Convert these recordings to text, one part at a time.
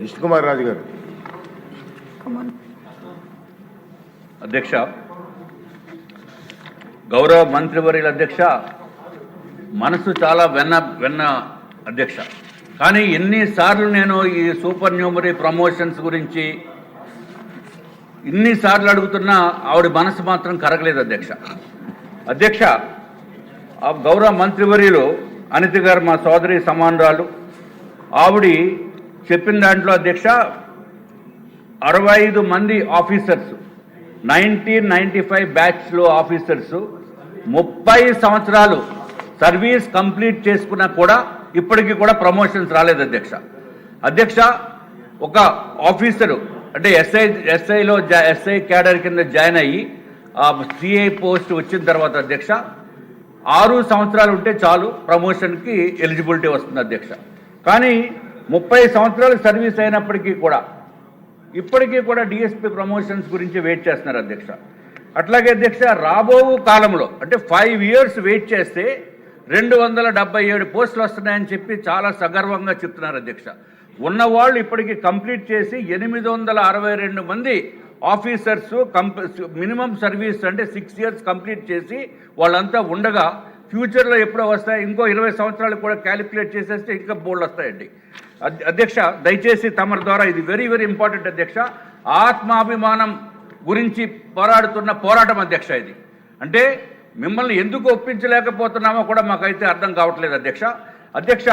విష్ణు కుమార్ రాజు గారు అధ్యక్ష గౌరవ మంత్రివర్యుల అధ్యక్ష మనసు చాలా వెన్న వెన్న అధ్యక్ష. కానీ ఎన్నిసార్లు నేను ఈ సూపర్ న్యూమరీ ప్రమోషన్స్ గురించి ఇన్నిసార్లు అడుగుతున్నా ఆవిడ మనసు మాత్రం కరగలేదు అధ్యక్ష. అధ్యక్ష ఆ గౌరవ మంత్రివర్యులు అనిత గారు మా సోదరి సమానురాలు ఆవిడ చెప్పిన దాంట్లో అధ్యక్ష అరవై ఐదు మంది ఆఫీసర్స్ నైన్టీన్ నైంటీ ఫైవ్ బ్యాచ్లో ఆఫీసర్స్ ముప్పై సంవత్సరాలు సర్వీస్ కంప్లీట్ చేసుకున్నా కూడా ఇప్పటికీ కూడా ప్రమోషన్స్ రాలేదు అధ్యక్ష. అధ్యక్ష ఒక ఆఫీసరు అంటే ఎస్ఐ ఎస్ఐలో ఎస్ఐ క్యాడర్ కింద జాయిన్ అయ్యి ఆ సిఐ పోస్ట్ వచ్చిన తర్వాత అధ్యక్ష ఆరు సంవత్సరాలు ఉంటే చాలు ప్రమోషన్కి ఎలిజిబిలిటీ వస్తుంది అధ్యక్ష. కానీ ముప్పై సంవత్సరాలు సర్వీస్ అయినప్పటికీ కూడా ఇప్పటికీ కూడా డిఎస్పీ ప్రమోషన్స్ గురించి వెయిట్ చేస్తున్నారు అధ్యక్ష. అట్లాగే అధ్యక్ష రాబో కాలంలో అంటే ఫైవ్ ఇయర్స్ వెయిట్ చేస్తే రెండు వందల డెబ్బై ఏడు పోస్టులు వస్తున్నాయని చెప్పి చాలా సగర్వంగా చెప్తున్నారు అధ్యక్ష. ఉన్నవాళ్ళు ఇప్పటికి కంప్లీట్ చేసి ఎనిమిది వందల అరవై రెండు మంది ఆఫీసర్స్ కంప మినిమం సర్వీస్ అంటే సిక్స్ ఇయర్స్ కంప్లీట్ చేసి వాళ్ళంతా ఉండగా ఫ్యూచర్లో ఎప్పుడో వస్తాయి ఇంకో ఇరవై సంవత్సరాలు కూడా క్యాలిక్యులేట్ చేసేస్తే ఇంకా బోల్డ్ వస్తాయండి. అధ్యక్ష దయచేసి తమరి ద్వారా ఇది వెరీ వెరీ ఇంపార్టెంట్ అధ్యక్ష. ఆత్మాభిమానం గురించి పోరాడుతున్న పోరాటం అధ్యక్ష ఇది. అంటే మిమ్మల్ని ఎందుకు ఒప్పించలేకపోతున్నామో కూడా మాకైతే అర్థం కావట్లేదు అధ్యక్ష. అధ్యక్ష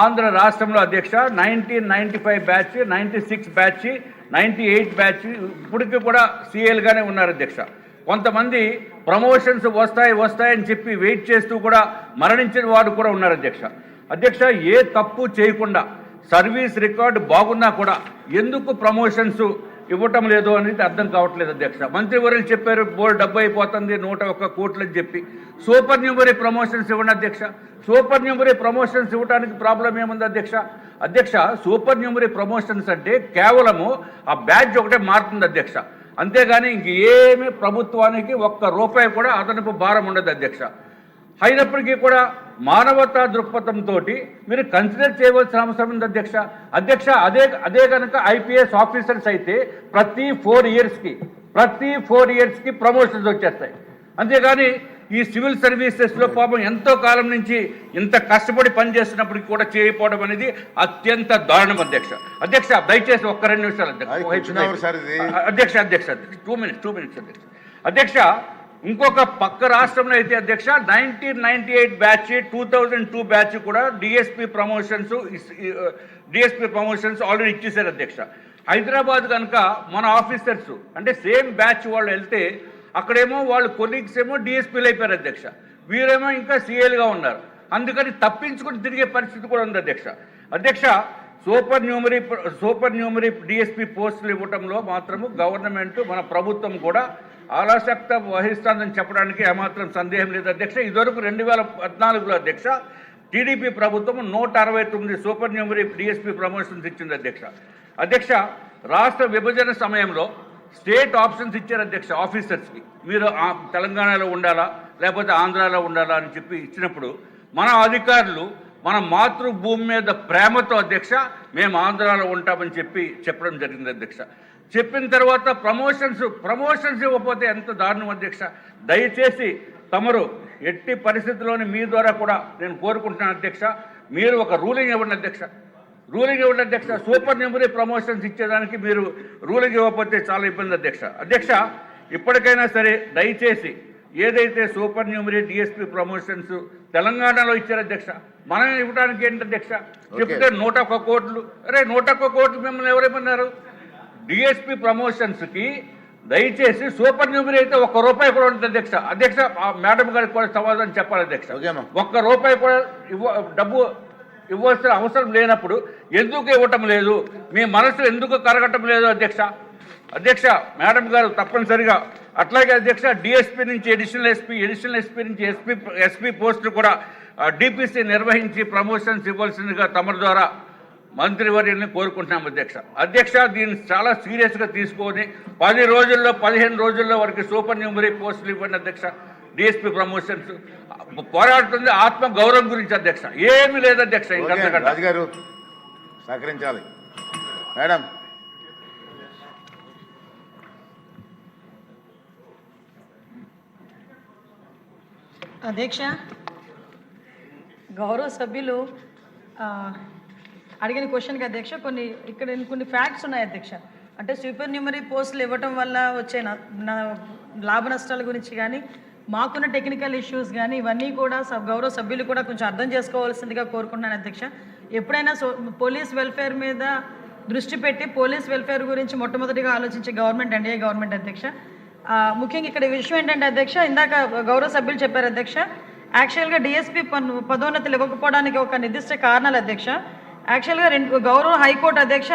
ఆంధ్ర రాష్ట్రంలో అధ్యక్ష nineteen ninety five batch ninety six batch ninety eight batch ఇప్పటికీ కూడా సీఎల్గానే ఉన్నారు అధ్యక్ష. కొంతమంది ప్రమోషన్స్ వస్తాయి వస్తాయని చెప్పి వెయిట్ చేస్తూ కూడా మరణించిన వాడు కూడా ఉన్నారు అధ్యక్ష. అధ్యక్ష ఏ తప్పు చేయకుండా సర్వీస్ రికార్డు బాగున్నా కూడా ఎందుకు ప్రమోషన్స్ ఇవ్వటం లేదు అనేది అర్థం కావట్లేదు అధ్యక్ష. మంత్రివర్యులు చెప్పారు బోర్డు డబ్బు అయిపోతుంది నూట ఒక్క కోట్లు అని చెప్పి. సూపర్ న్యూమరీ ప్రమోషన్స్ ఇవ్వండి అధ్యక్ష. సూపర్ న్యూమరీ ప్రమోషన్స్ ఇవ్వడానికి ప్రాబ్లం ఏముంది అధ్యక్ష? అధ్యక్ష సూపర్ న్యూమరీ ప్రమోషన్స్ అంటే కేవలము ఆ బ్యాడ్జ్ ఒకటే మారుతుంది అధ్యక్ష. అంతేగాని ఇంక ఏమి ప్రభుత్వానికి ఒక్క రూపాయి కూడా అదనపు భారం ఉండదు అధ్యక్ష. అయినప్పటికీ కూడా మానవతా దృక్పథంతో మీరు కన్సిడర్ చేయవలసిన అవసరం ఉంది అధ్యక్ష. అధ్యక్ష అదే అదే కనుక ఐపీఎస్ ఆఫీసర్స్ అయితే ప్రతి ఫోర్ ఇయర్స్కి ప్రతి ఫోర్ ఇయర్స్కి ప్రమోషన్స్ వచ్చేస్తాయి. అంతేగాని ఈ సివిల్ సర్వీసెస్లో పాపం ఎంతో కాలం నుంచి ఇంత కష్టపడి పనిచేస్తున్నప్పటికీ కూడా చేయకపోవడం అనేది అత్యంత దారుణం అధ్యక్ష. అధ్యక్ష దయచేసి ఒక్క రెండు నిమిషాలు? అధ్యక్ష. అధ్యక్ష అధ్యక్ష టూ మినిట్స్ టూ మినిట్స్ అధ్యక్ష. అధ్యక్ష ఇంకొక పక్క రాష్ట్రంలో అయితే అధ్యక్ష nineteen ninety eight batch two thousand two batch కూడా DSP promotions DSP promotions already ఇచ్చేశారు అధ్యక్ష. హైదరాబాద్ కనుక మన ఆఫీసర్స్ అంటే సేమ్ బ్యాచ్ వాళ్ళు వెళ్తే అక్కడేమో వాళ్ళు కొలీగ్స్ ఏమో డిఎస్పీలు అయిపోయారు అధ్యక్ష. వీరేమో ఇంకా సీఎల్గా ఉన్నారు. అందుకని తప్పించుకుని తిరిగే పరిస్థితి కూడా ఉంది అధ్యక్ష. అధ్యక్ష supernumerary supernumerary DSP పోస్టులు ఇవ్వటంలో మాత్రము గవర్నమెంట్ మన ప్రభుత్వం కూడా ఆలసక్త వహిస్తుందని చెప్పడానికి ఏమాత్రం సందేహం లేదు. అధ్యక్ష ఇదివరకు రెండు వేల పద్నాలుగులో అధ్యక్ష టీడీపీ ప్రభుత్వం నూట అరవై తొమ్మిది సూపర్ న్యూమరీ డిఎస్పీ ప్రమోషన్స్ ఇచ్చింది అధ్యక్ష. అధ్యక్ష రాష్ట్ర విభజన సమయంలో స్టేట్ ఆప్షన్స్ ఇచ్చారు అధ్యక్ష ఆఫీసర్స్కి. మీరు తెలంగాణలో ఉండాలా లేకపోతే ఆంధ్రాలో ఉండాలా అని చెప్పి ఇచ్చినప్పుడు మన అధికారులు మన మాతృభూమి మీద ప్రేమతో అధ్యక్ష మేము ఆంధ్రాలో ఉంటామని చెప్పి చెప్పడం జరిగింది అధ్యక్ష. చెప్పిన తర్వాత ప్రమోషన్స్ ప్రమోషన్స్ ఇవ్వకపోతే ఎంత దారుణం అధ్యక్ష? దయచేసి తమరు ఎట్టి పరిస్థితుల్లోని మీ ద్వారా కూడా నేను కోరుకుంటున్నాను అధ్యక్ష. మీరు ఒక రూలింగ్ ఇవ్వండి అధ్యక్ష. రూలింగ్ ఇవ్వండి అధ్యక్ష. సూపర్ న్యూమరీ ప్రమోషన్స్ ఇచ్చేదానికి మీరు రూలింగ్ ఇవ్వకపోతే చాలా ఇబ్బంది అధ్యక్ష. అధ్యక్ష ఇప్పటికైనా సరే దయచేసి ఏదైతే సూపర్ న్యూమరీ డిఎస్పీ ప్రమోషన్స్ తెలంగాణలో ఇచ్చారు అధ్యక్ష మనం ఇవ్వడానికి ఏంటి అధ్యక్ష? చెప్తే నూట ఒక్క కోట్లు. అరే నూట ఒక్క కోట్లు మిమ్మల్ని ఎవరేమన్నారు డిఎస్పీ ప్రమోషన్స్కి దయచేసి సూపర్ న్యూమరీ అయితే ఒక్క రూపాయి కూడా ఉంటుంది అధ్యక్ష. అధ్యక్ష మేడం గారికి కూడా సమాధానం చెప్పాలి అధ్యక్ష. ఒక్క రూపాయి కూడా ఇవ్వ డబ్బు ఇవ్వాల్సిన అవసరం లేనప్పుడు ఎందుకు ఇవ్వటం లేదు? మీ మనసు ఎందుకు కరగటం లేదు అధ్యక్ష? అధ్యక్ష మేడం గారు తప్పనిసరిగా అట్లాగే అధ్యక్ష డిఎస్పీ నుంచి ఎడిషనల్ ఎస్పీ ఎడిషనల్ ఎస్పీ నుంచి ఎస్పీ ఎస్పీ పోస్టులు కూడా డిపిసి నిర్వహించి ప్రమోషన్స్ ఇవ్వాల్సిందిగా తమరి ద్వారా మంత్రివర్యుల్ని కోరుకుంటున్నాం అధ్యక్ష. అధ్యక్ష దీన్ని చాలా సీరియస్గా తీసుకొని పది రోజుల్లో పదిహేను రోజుల్లో వరకు సూపర్ న్యూమరీ పోస్టులు ఇవ్వండి అధ్యక్ష. DSP promotions. పోరాడుతుంది ఆత్మ గౌరవం గురించి అధ్యక్ష. ఏమీ లేదు అధ్యక్ష ఓకే ఇంకా రాజు గారు సహకరించాలి. మేడం. అధ్యక్ష గౌరవ సభ్యులు ఆ, అడిగిన క్వశ్చన్కి అధ్యక్ష కొన్ని ఇక్కడ కొన్ని ఫ్యాక్ట్స్ ఉన్నాయి అధ్యక్ష. అంటే సూపర్ న్యూమరీ పోస్టులు ఇవ్వటం వల్ల వచ్చే న- లాభ నష్టాల గురించి కానీ మాకున్న టెక్నికల్ ఇష్యూస్ కానీ ఇవన్నీ కూడా సబ్ గౌరవ సభ్యులు కూడా కొంచెం అర్థం చేసుకోవాల్సిందిగా కోరుకుంటున్నాను అధ్యక్ష. ఎప్పుడైనా సో పోలీస్ వెల్ఫేర్ మీద దృష్టి పెట్టి పోలీస్ వెల్ఫేర్ గురించి మొట్టమొదటిగా ఆలోచించే గవర్నమెంట్ ఎన్డీఏ గవర్నమెంట్ అధ్యక్ష. ముఖ్యంగా ఇక్కడ విషయం ఏంటంటే అధ్యక్ష ఇందాక గౌరవ సభ్యులు చెప్పారు అధ్యక్ష యాక్చువల్గా డిఎస్పీ పన్ను పదోన్నతులు ఇవ్వకపోవడానికి ఒక నిర్దిష్ట కారణాలు అధ్యక్ష. యాక్చువల్గా రెండు గౌరవ హైకోర్టు అధ్యక్ష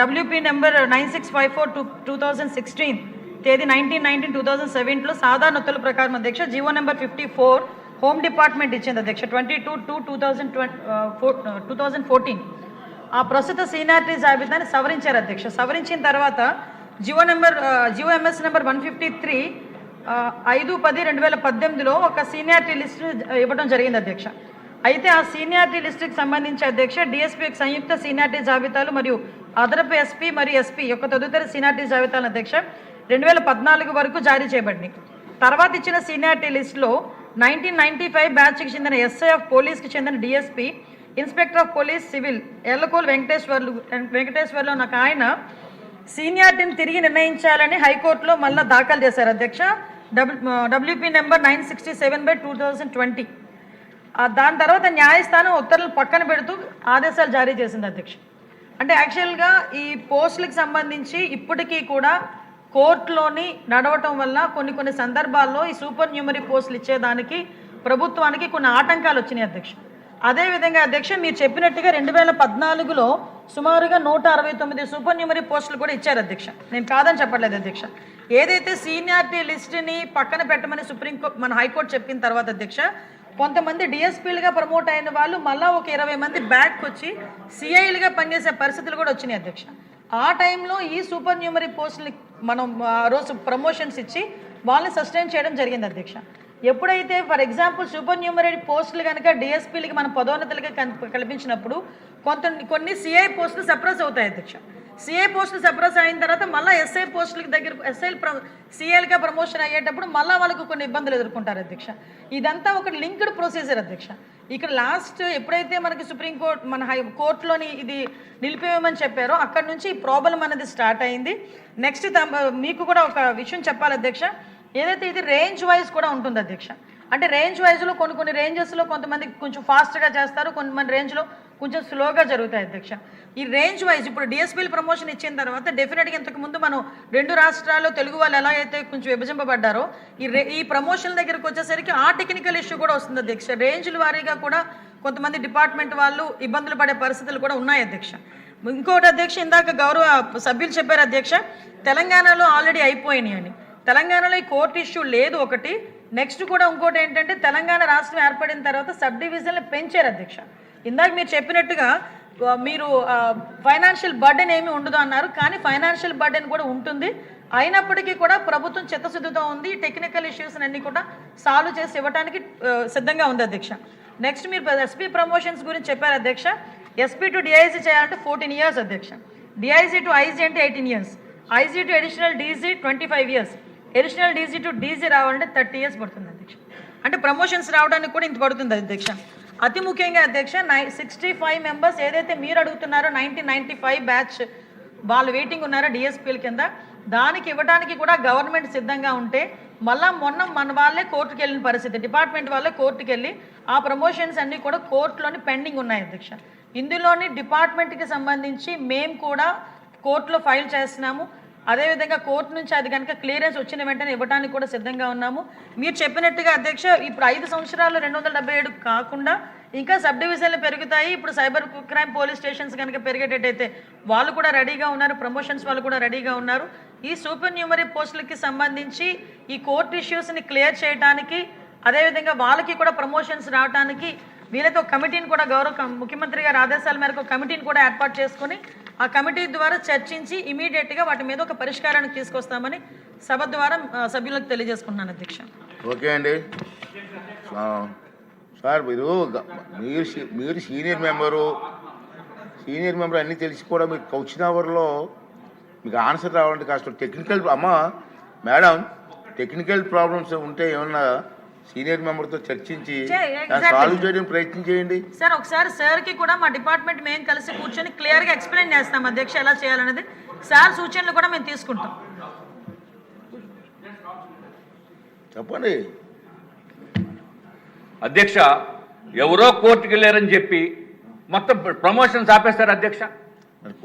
WP number nine six five four two two thousand sixteen తేదీ నైన్టీన్ నైన్టీన్ టూ థౌజండ్ సెవెన్లో సాధారణ ఉత్తర్వుల ప్రకారం అధ్యక్ష GO number fifty four home department ఇచ్చింది అధ్యక్ష twenty two two two thousand four two thousand fourteen ఆ ప్రస్తుత సీనియారిటీ జాబితాని సవరించారు అధ్యక్ష. సవరించిన తర్వాత GO number GO MS number one fifty three ఐదు పది రెండు వేల పద్దెనిమిదిలో ఒక సీనియారిటీ లిస్టు ఇవ్వడం జరిగింది అధ్యక్ష. అయితే ఆ సీనియారిటీ లిస్టుకి సంబంధించి అధ్యక్ష డిఎస్పీ యొక్క సంయుక్త సీనియారిటీ జాబితాలు మరియు అదనపు ఎస్పీ మరియు ఎస్పీ యొక్క తదుపరి సీనియారిటీ జాబితాల అధ్యక్ష రెండు వేల పద్నాలుగు వరకు జారీ చేయబడింది తర్వాత ఇచ్చిన సీనియారిటీ లిస్టులో నైన్టీన్ నైన్టీ ఫైవ్ బ్యాచ్కి చెందిన ఎస్ఐ ఆఫ్ పోలీస్కి చెందిన DSP inspector of police civil Ellakol Venkateswarlu వెంకటేశ్వర్లో నాకు ఆయన సీనియారిటీని తిరిగి నిర్ణయించాలని హైకోర్టులో మళ్ళీ దాఖలు చేశారు. అధ్యక్ష W WP number nine sixty seven by two thousand twenty. దాని తర్వాత న్యాయస్థానం ఉత్తర్వులు పక్కన పెడుతూ ఆదేశాలు జారీ చేసింది అధ్యక్ష. అంటే యాక్చువల్గా ఈ పోస్టులకు సంబంధించి ఇప్పటికీ కూడా కోర్టులోని నడవటం వల్ల కొన్ని కొన్ని సందర్భాల్లో ఈ సూపర్ న్యూమరీ పోస్టులు ఇచ్చేదానికి ప్రభుత్వానికి కొన్ని ఆటంకాలు వచ్చినాయి అధ్యక్ష. అదేవిధంగా అధ్యక్ష మీరు చెప్పినట్టుగా రెండు వేల పద్నాలుగులో సుమారుగా నూట అరవై తొమ్మిది సూపర్ న్యూమరీ పోస్టులు కూడా ఇచ్చారు అధ్యక్ష. నేను కాదని చెప్పట్లేదు అధ్యక్ష. ఏదైతే సీనియారిటీ లిస్ట్ని పక్కన పెట్టమని సుప్రీంకోర్టు మన హైకోర్టు చెప్పిన తర్వాత అధ్యక్ష కొంతమంది డిఎస్పీలుగా ప్రమోట్ అయిన వాళ్ళు మళ్ళీ ఒక ఇరవై మంది బ్యాక్ వచ్చి సిఐలుగా పనిచేసే పరిస్థితులు కూడా వచ్చినాయి అధ్యక్ష. ఆ టైంలో ఈ సూపర్ న్యూమరీ పోస్టులు మనం ఆ రోజు ప్రమోషన్స్ ఇచ్చి వాళ్ళని సస్టైన్ చేయడం జరిగింది అధ్యక్ష. ఎప్పుడైతే ఫర్ ఎగ్జాంపుల్ సూపర్ న్యూమరీ పోస్టులు కనుక డిఎస్పీలకి మనం పదోన్నతులుగా కల్పించినప్పుడు కొంత కొన్ని సిఐ పోస్టులు సప్రెస్ అవుతాయి అధ్యక్ష. సిఏ పోస్టులు సప్రెస్ అయిన తర్వాత మళ్ళీ ఎస్ఐ పోస్టులకి దగ్గర ఎస్ఐ సిఏలుగా ప్రమోషన్ అయ్యేటప్పుడు మళ్ళీ వాళ్ళకు కొన్ని ఇబ్బందులు ఎదుర్కొంటారు అధ్యక్ష. ఇదంతా ఒక లింక్డ్ ప్రొసీజర్ అధ్యక్ష. ఇక్కడ లాస్ట్ ఎప్పుడైతే మనకి సుప్రీంకోర్టు మన హై కోర్టులోని ఇది నిలిపివేయమని చెప్పారో అక్కడ నుంచి ఈ ప్రాబ్లం అనేది స్టార్ట్ అయింది. నెక్స్ట్ మీకు కూడా ఒక విషయం చెప్పాలి అధ్యక్ష. ఏదైతే ఇది రేంజ్ వైజ్ కూడా ఉంటుంది అధ్యక్ష. అంటే రేంజ్ వైజ్లో కొన్ని కొన్ని రేంజెస్లో కొంతమంది కొంచెం ఫాస్ట్గా చేస్తారు కొంతమంది రేంజ్లో కొంచెం స్లోగా జరుగుతాయి అధ్యక్ష. ఈ రేంజ్ వైజ్ ఇప్పుడు డిఎస్పీలు ప్రమోషన్ ఇచ్చిన తర్వాత డెఫినెట్గా ఇంతకుముందు మనం రెండు రాష్ట్రాల్లో తెలుగు వాళ్ళు ఎలా అయితే కొంచెం విభజింపబడ్డారో ఈ రే ఈ ప్రమోషన్ దగ్గరకు వచ్చేసరికి ఆ టెక్నికల్ ఇష్యూ కూడా వస్తుంది అధ్యక్ష. రేంజ్ల వారీగా కూడా కొంతమంది డిపార్ట్మెంట్ వాళ్ళు ఇబ్బందులు పడే పరిస్థితులు కూడా ఉన్నాయి అధ్యక్ష. ఇంకోటి అధ్యక్ష ఇందాక గౌరవ సభ్యులు చెప్పారు అధ్యక్ష తెలంగాణలో ఆల్రెడీ అయిపోయినాయి అని. తెలంగాణలో ఈ కోర్టు ఇష్యూ లేదు ఒకటి. నెక్స్ట్ కూడా ఇంకోటి ఏంటంటే తెలంగాణ రాష్ట్రం ఏర్పడిన తర్వాత సబ్ డివిజన్లు పెంచారు అధ్యక్ష. ఇందాక మీరు చెప్పినట్టుగా మీరు ఫైనాన్షియల్ బర్డెన్ ఏమి ఉండదు అన్నారు కానీ ఫైనాన్షియల్ బర్డెన్ కూడా ఉంటుంది. అయినప్పటికీ కూడా ప్రభుత్వం చిత్తశుద్ధితో ఉంది టెక్నికల్ ఇష్యూస్ అన్ని కూడా సాల్వ్ చేసి ఇవ్వడానికి సిద్ధంగా ఉంది అధ్యక్ష. నెక్స్ట్ మీరు ఎస్పీ ప్రమోషన్స్ గురించి చెప్పారు అధ్యక్ష. ఎస్పీ టు డిఐజీ చేయాలంటే ఫోర్టీన్ ఇయర్స్ అధ్యక్ష. డిఐజీ టు ఐజీ అంటే eighteen years IG to additional DG twenty five years additional DG to DG రావాలంటే థర్టీ ఇయర్స్ పడుతుంది అధ్యక్ష. అంటే ప్రమోషన్స్ రావడానికి కూడా ఇంత పడుతుంది అధ్యక్ష. అతి ముఖ్యంగా అధ్యక్ష నై సిక్స్టీ ఫైవ్ మెంబర్స్ ఏదైతే మీరు అడుగుతున్నారో నైన్టీన్ నైన్టీ ఫైవ్ బ్యాచ్ వాళ్ళు వెయిటింగ్ ఉన్నారో డిఎస్పీల కింద దానికి ఇవ్వడానికి కూడా గవర్నమెంట్ సిద్ధంగా ఉంటే మళ్ళా మొన్న మన వాళ్ళే కోర్టుకు వెళ్ళిన పరిస్థితి డిపార్ట్మెంట్ వాళ్ళే కోర్టుకు వెళ్ళి ఆ ప్రమోషన్స్ అన్నీ కూడా కోర్టులోని పెండింగ్ ఉన్నాయి అధ్యక్ష. ఇందులోని డిపార్ట్మెంట్కి సంబంధించి మేము కూడా కోర్టులో ఫైల్ చేస్తున్నాము. అదేవిధంగా కోర్టు నుంచి అది కనుక క్లియరెన్స్ వచ్చిన వెంటనే ఇవ్వడానికి కూడా సిద్ధంగా ఉన్నాము. మీరు చెప్పినట్టుగా అధ్యక్ష ఇప్పుడు ఐదు సంవత్సరాలు రెండు వందల డెబ్బై ఏడు కాకుండా ఇంకా సబ్ డివిజన్లు పెరుగుతాయి. ఇప్పుడు సైబర్ క్రైమ్ పోలీస్ స్టేషన్స్ కనుక పెరిగేటట్టయితే వాళ్ళు కూడా రెడీగా ఉన్నారు. ప్రమోషన్స్ వాళ్ళు కూడా రెడీగా ఉన్నారు. ఈ సూపర్ న్యూమరీ పోస్టులకి సంబంధించి ఈ కోర్టు ఇష్యూస్ని క్లియర్ చేయడానికి అదేవిధంగా వాళ్ళకి కూడా ప్రమోషన్స్ రావడానికి వీళ్ళతో కమిటీని కూడా గౌరవ ముఖ్యమంత్రి గారి ఆదేశాల మేరకు కమిటీని కూడా ఏర్పాటు చేసుకొని ఆ కమిటీ ద్వారా చర్చించి ఇమీడియట్గా వాటి మీద ఒక పరిష్కారానికి తీసుకొస్తామని సభ ద్వారా సభ్యులకు తెలియజేసుకుంటున్నాను అధ్యక్ష. ఓకే అండి. సార్ మీరు మీరు మీరు సీనియర్ మెంబరు సీనియర్ మెంబర్ అన్నీ తెలిసి కూడా మీకు క్వశ్చన్ అవర్లో మీకు ఆన్సర్ రావాలంటే కాస్త టెక్నికల్ అమ్మ మేడం టెక్నికల్ ప్రాబ్లమ్స్ ఉంటే ఏమన్నా సీనియర్ మెంబర్తో చర్చించి. సాల్వ్ చేయడం ప్రయత్నం చేయండి. సార్ ఒకసారి సార్కి కూడా మా డిపార్ట్మెంట్ మేము కలిసి కూర్చొని క్లియర్గా ఎక్స్ప్లెయిన్ చేస్తాం అధ్యక్ష ఎలా చేయాలనేది. సార్ సూచనలు కూడా మేము తీసుకుంటాం. చెప్పండి. అధ్యక్ష ఎవరో కోర్టుకి వెళ్ళారని చెప్పి మొత్తం ప్రమోషన్స్ ఆపేస్తారు అధ్యక్ష.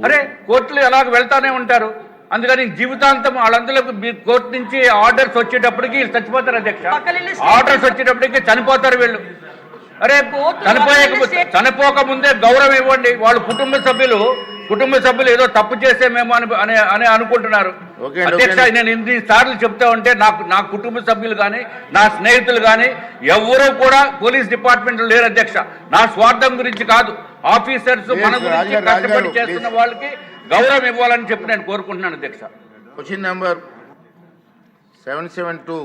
అరే కోర్టులు ఎలాగ వెళ్తానే ఉంటారు? అందుకని జీవితాంతం వాళ్ళందరూ మీ- కోర్టు నుంచి ఆర్డర్స్ వచ్చేటప్పటికి వీళ్ళు చచ్చిపోతారు అధ్యక్ష. ఆర్డర్స్ వచ్చేటప్పటికి చనిపోతారు వీళ్ళు. అరే చనిపోయక చనిపోక ముందే గౌరవం ఇవ్వండి. వాళ్ళ కుటుంబ సభ్యులు కుటుంబ సభ్యులు ఏదో తప్పు చేసేమేమో అని అని అని అనుకుంటున్నారు. అధ్యక్ష. నేను ఇన్ని సార్లు చెప్తా ఉంటే నాకు నా కుటుంబ సభ్యులు కానీ నా స్నేహితులు కానీ ఎవరూ కూడా పోలీస్ డిపార్ట్మెంట్ లేరు అధ్యక్ష. నా స్వార్థం గురించి కాదు. ఆఫీసర్స్ మన గురించి కష్టపడి చేస్తున్న. వాళ్ళకి గౌరవం ఇవ్వాలని చెప్పి నేను కోరుకుంటున్నాను అధ్యక్ష. Question number seven seven two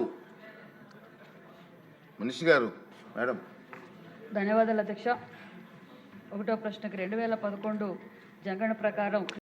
మనిషి గారు మేడం. ధన్యవాదాలు అధ్యక్ష. ఒకటో ప్రశ్నకి రెండు వేల పదకొండు జనగణ ప్రకారం